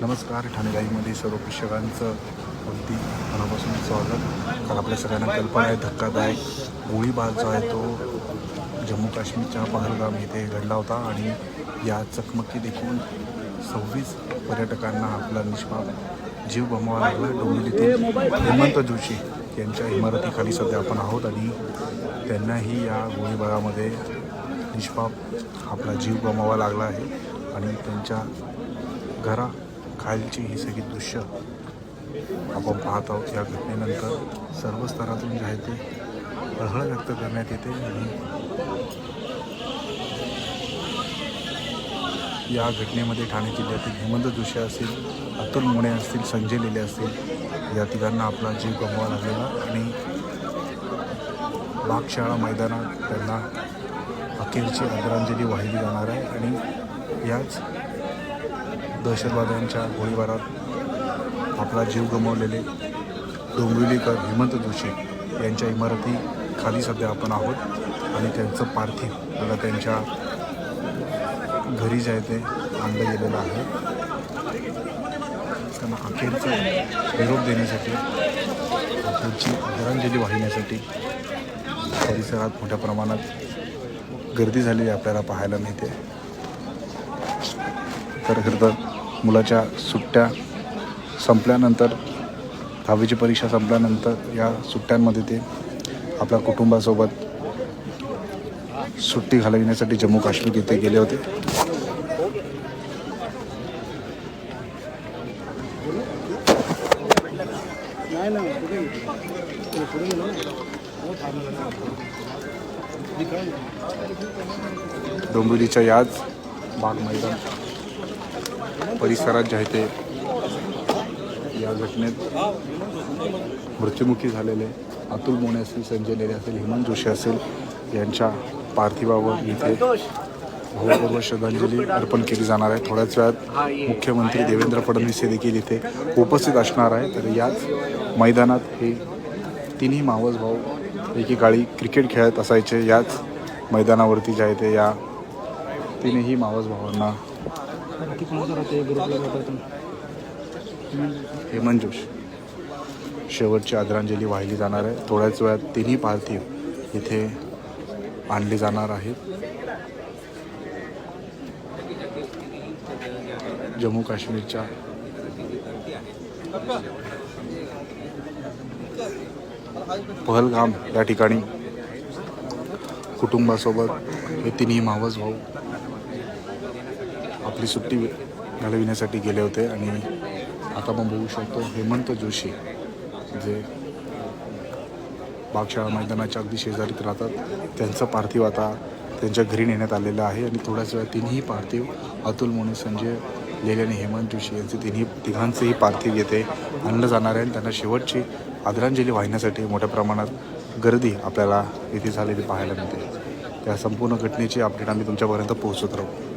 नमस्कार ठाणे लाईव्हमध्ये सर्व प्रेक्षकांचं अगदी मनापासून स्वागत. कारण आपल्या सगळ्यांना कल्पना आहे धक्कादायक गोळीबार जो आहे तो जम्मू काश्मीरच्या पहलगाम येथे घडला होता आणि या चकमकी देखून सव्वीस पर्यटकांना आपला निष्पाप जीव गमवावा लागला. डोंबिवलीतील हेमंत जोशी यांच्या इमारतीखाली सध्या आपण आहोत आणि त्यांनाही या गोळीबारामध्ये निष्पाप आपला जीव गमवावा लागला आहे आणि त्यांच्या घरा खालची ही सगळी दृश्य आपण पाहत आहोत या घटनेनंतर. सर्व स्तरातून जे आहे ते हळहळ व्यक्त करण्यात येते आणि या घटनेमध्ये ठाणे जिल्ह्यातील हेमंत जोशी असतील अतुल मोणे असतील संजय लेले असतील या तिघांना आपला जीव गमवावा लागलेला आणि बागशाळा मैदानात त्यांना अखेरची आदरांजली वाहिली जाणार आहे आणि याच दहशतवाद्यांच्या गोळीबारात आपला जीव गमावलेले डोंबिवलीकर हेमंत जोशी यांच्या इमारती खाली सध्या आपण आहोत आणि त्यांचं पार्थिव मला त्यांच्या घरी जे आहे ते आणलं गेलेलं आहे. त्यांना अखेरचा निरोप देण्यासाठी त्यांची आदरांजली वाहिण्यासाठी परिसरात मोठ्या प्रमाणात गर्दी झालेली आपल्याला पाहायला मिळते. तर खरं तर मुलाच्या सुट्ट्या संपल्यानंतर दहावीची परीक्षा संपल्यानंतर या सुट्ट्यांमध्ये ते आपल्या कुटुंबासोबत सुट्टी घालविण्यासाठी जम्मू काश्मीर येथे गेले होते. डोंबिवलीच्या याच बाग मैदान परिसरात जे आहे ते या घटनेत मृत्युमुखी झालेले अतुल मोने असतील संजय नेरे असेल हेमंत जोशी असेल यांच्या पार्थिवावर इथे भावपूर्व श्रद्धांजली अर्पण केली जाणार आहे. थोड्याच वेळात मुख्यमंत्री देवेंद्र फडणवीस हे देखील इथे उपस्थित असणार आहे. तर याच मैदानात हे तिन्ही मावस भाऊ एकेकाळी क्रिकेट खेळत असायचे. याच मैदानावरती जे आहे ते या तिन्ही मावस भावांना हेमंत जोशी. शेवटची आदरांजली वाहिली जाणार आहे. थोड्याच वेळात तिन्ही पार्थिव इथे आणले जाणार आहेत. जम्मू काश्मीरच्या पहलगाम या ठिकाणी कुटुंबासोबत हे तिन्ही मावस भाऊ आपली सुट्टी घालविण्यासाठी गेले होते आणि आता आपण बघू शकतो हेमंत जोशी जे बागशाळा मैदानाच्या अगदी शेजारीत राहतात. त्यांचं पार्थिव आता त्यांच्या घरी नेण्यात आलेलं आहे आणि थोड्याच वेळा तिन्ही पार्थिव अतुल मोने संजय लेले आणि हेमंत जोशी यांचे तिन्ही तिघांचंही पार्थिव येथे आणलं जाणार आहे आणि त्यांना शेवटची आदरांजली वाहिण्यासाठी मोठ्या प्रमाणात गर्दी आपल्याला इथे झालेली पाहायला मिळते. त्या संपूर्ण घटनेची अपडेट आम्ही तुमच्यापर्यंत पोहोचत राहू.